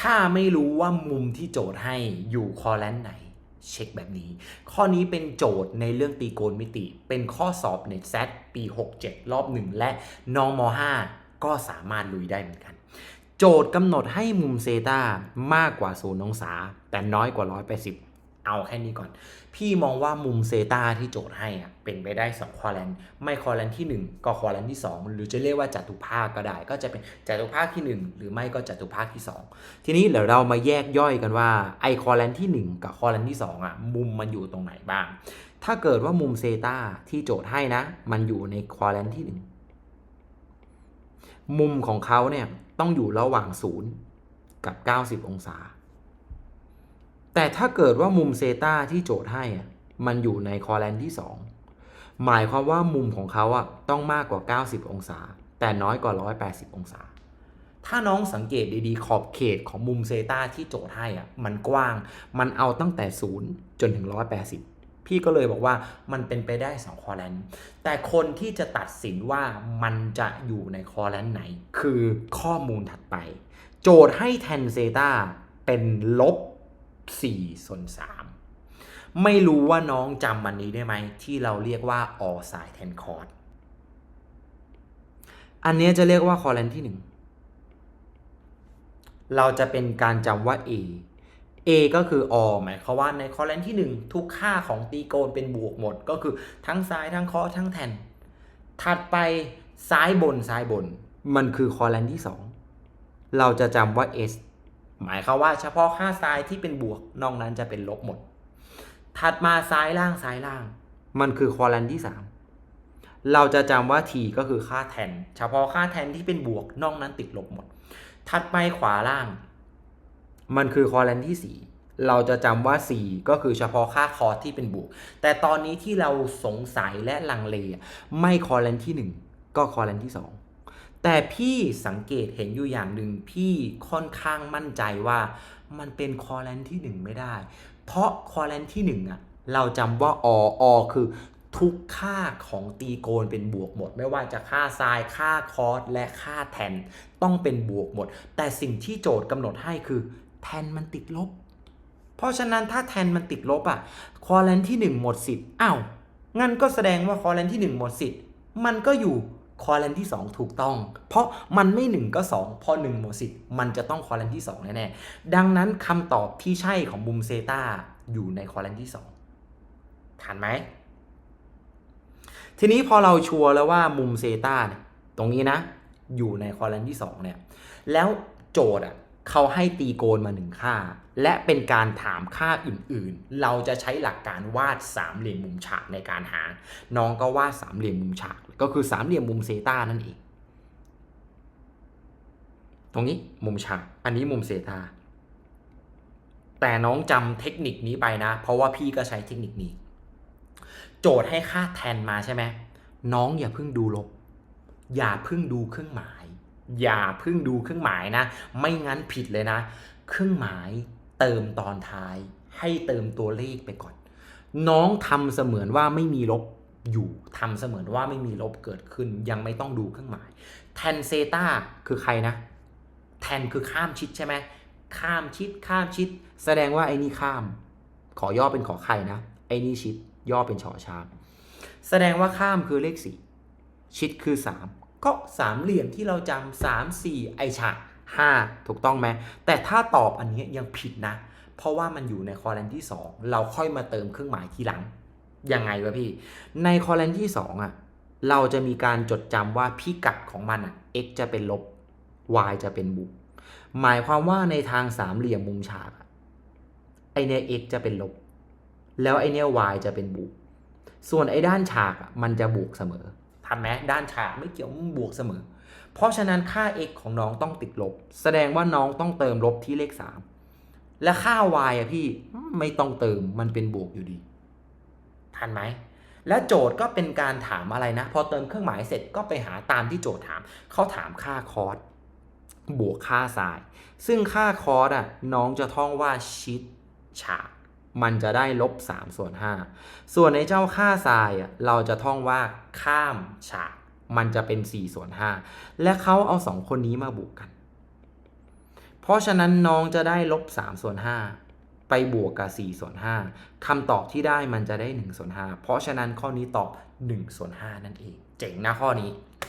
ถ้าไม่รู้ว่ามุมที่โจทย์ให้อยู่คอแลนไหน เช็คแบบนี้ ข้อนี้เป็นโจทย์ในเรื่องตีโกณมิติ เป็นข้อสอบเน็ตแซปี 67 รอบหนึ่งและน้องม .5 ก็สามารถลุยได้เหมือนกัน โจทย์กำหนดให้มุมเซตามากกว่าศูนย์องศา แต่น้อยกว่า 180 เอาแค่นี้ก่อน พี่มองว่ามุมเซตาที่โจทย์ให้อะเป็นไปได้ 2 คอแลนไม่คอแลนที่ 1 ก็คอแลนที่ 2 หรือจะเรียกว่าจัตุภาคก็ได้ ก็จะเป็นจัตุภาคที่ 1 หรือไม่ก็จัตุภาคที่ 2 ทีนี้เดี๋ยวเรามาแยกย่อยกันว่าไอคอแลนที่ 1 กับคอแลนที่ 2อะมุมมันอยู่ตรงไหนบ้าง ถ้าเกิดว่ามุมเซตาที่โจทย์ให้นะ มันอยู่ในคอแลนที่ 1 มุมของเขาเนี่ยต้องอยู่ระหว่าง 0 กับ 90 องศา แต่ถ้าเกิดว่ามุมเซตาที่โจทย์ให้มันอยู่ในคอแลนที่ 2 หมายความว่ามุมของเขาอะต้องมากกว่า 90 องศา แต่น้อยกว่า 180 องศา ถ้าน้องสังเกตดีๆ ขอบเขตของมุมเซตาที่โจทย์ให้อะมันกว้าง มันเอาตั้งแต่ 0 จนถึง 180 พี่ก็เลยบอกว่ามันเป็นไปได้2คอแลนแต่คนที่จะตัดสินว่ามันจะอยู่ในคอแลนไหน คือข้อมูลถัดไป โจทย์ให้แทนเซตาเป็นลบ 4ส่วน3ไม่รู้ว่าน้องจำมันนี้ได้ไหม ที่เราเรียกว่าออสายแทนคอร์ดอันนี้จะเรียกว่าคอแลนที่ 1 เราจะเป็นการจำว่า A A ก็คืออหมายความว่าในคอแลนที่ 1 ทุกค่าของตีโกนเป็นบวกหมด ก็คือทั้งซ้ายทั้งเคาะทั้งแทน ถัดไปซ้ายบนซ้ายบน มันคือคอแลนที่ 2 เราจะจำว่า S หมายความว่าเฉพาะค่าซ้ายที่เป็นบวกนอกนั้นจะเป็นลบหมด ถัดมาซ้ายล่างซ้ายล่าง มันคือคอแลนที่ 3 เราจะจำว่า T ก็คือค่าแทน เฉพาะค่าแทนที่เป็นบวกนอกนั้นติดลบหมด ถัดไปขวาล่าง มันคือคอแลนที่ 4เราจะจำว่า 4 ก็คือเฉพาะค่าคอร์สที่เป็นบวก แต่ตอนนี้ที่เราสงสัยและลังเล ไม่คอแลนที่ 1 ก็คอแลนที่ 2 แต่พี่สังเกตเห็นอยู่อย่างหนึ่งพี่ค่อนข้างมั่นใจว่ามันเป็นคอแลนที่ 1 ไม่ได้ เพราะคอแลนที่1อะเราจำว่าอออคือทุกค่าของตีโกนเป็นบวกหมด ไม่ว่าจะค่าไซน์ค่าคอสและค่าแทนต้องเป็นบวกหมด แต่สิ่งที่โจทย์กำหนดให้คือแทนมันติดลบ เพราะฉะนั้นถ้าแทนมันติดลบอะคอแลนที่ 1 หมดสิทธิ์อ้าวงั้นก็แสดงว่าคอแลนที่ 1 หมดสิทธิ์มันก็อยู่ คอแลนที่ 2 ถูกต้อง เพราะมันไม่ 1 ก็ 2 พอ1หมดสิทธิ์มันจะต้องคอแลนที่ 2 แน่ๆ ดังนั้นคำตอบที่ใช่ของมุมเซตาอยู่ในคอแลนที่ 2ทันไหม ทีนี้พอเราชัวร์แล้วว่ามุมเซตาเนี่ยตรงนี้นะ อยู่ในคอแลนที่ 2 เนี่ย แล้วโจทย์อะ เขาให้ตีโกนมาหนึ่งค่า และเป็นการถามค่าอื่นๆ เราจะใช้หลักการวาดสามเหลี่ยมมุมฉากในการหา น้องก็วาดสามเหลี่ยมมุมฉาก ก็คือสามเหลี่ยมมุมเซตานั่นเอง ตรงนี้มุมฉาก อันนี้มุมเซตา แต่น้องจำเทคนิคนี้ไปนะ เพราะว่าพี่ก็ใช้เทคนิคนี้ โจทย์ให้ค่าแทนมาใช่ไหม น้องอย่าเพิ่งดูลบ อย่าเพิ่งดูเครื่องหมาย อย่าเพิ่งดูเครื่องหมายนะ ไม่งั้นผิดเลยนะ เครื่องหมายเติมตอนท้าย ให้เติมตัวเลขไปก่อน น้องทำเสมือนว่าไม่มีลบอยู่ทำเสมือนว่าไม่มีลบเกิดขึ้น ยังไม่ต้องดูเครื่องหมายแทนเซตาคือใครนะ แทนคือข้ามชิดใช่ไหมข้ามชิดข้ามชิด แสดงว่าไอ้นี่ข้าม ขอย่อเป็นขอไข่นะไอ้นี่ชิดย่อเป็นชอช้างแสดงว่าข้ามคือเลขสี่ชิดคือ3 ก็สามเหลี่ยมที่เราจำสามสี่ไอฉากห้าถูกต้องไหมแต่ถ้าตอบอันนี้ยังผิดนะ เพราะว่ามันอยู่ในคอแลนที่ 2 เราค่อยมาเติมเครื่องหมายทีหลังยังไงวะพี่ ในคอแลนที่2อะเราจะมีการจดจำว่าพิกัดของมันอะ x จะเป็นลบ y จะเป็นบวกหมายความว่าในทางสามเหลี่ยมมุมฉากอะไอเนี่ย x จะเป็นลบ แล้วไอเนี่ย y จะเป็นบวกส่วนไอด้านฉากอะมันจะบวกเสมอ ทันไหมด้านฉากไม่เกี่ยวบวกเสมอ เพราะฉะนั้นค่า x ของน้องต้องติดลบ แสดงว่าน้องต้องเติมลบที่เลข 3 และค่า y อะพี่ไม่ต้องเติมมันเป็นบวกอยู่ดี ทันไหมและโจทย์ก็เป็นการถามอะไรนะ พอเติมเครื่องหมายเสร็จก็ไปหาตามที่โจทย์ถาม เขาถามค่าคอสบวกค่าไซน์ซึ่งค่าคอสอะน้องจะท่องว่าชิดฉาก มันจะได้ลบ3ส่วน5ส่วนในเจ้าค่าทรายอ่เราจะท่องว่าข้ามฉาก มันจะเป็น4ส่วน5และเขาเอา 2 คนนี้มาบวกกัน เพราะฉะนั้นน้องจะได้ลบ3ส่วน5ไปบวกกับ4ส่วน5คำตอบที่ได้มันจะได้1ส่วน5เพราะฉะนั้นข้อนี้ตอบ1ส่วน5นั่นเอง เจ๋งนะข้อนี้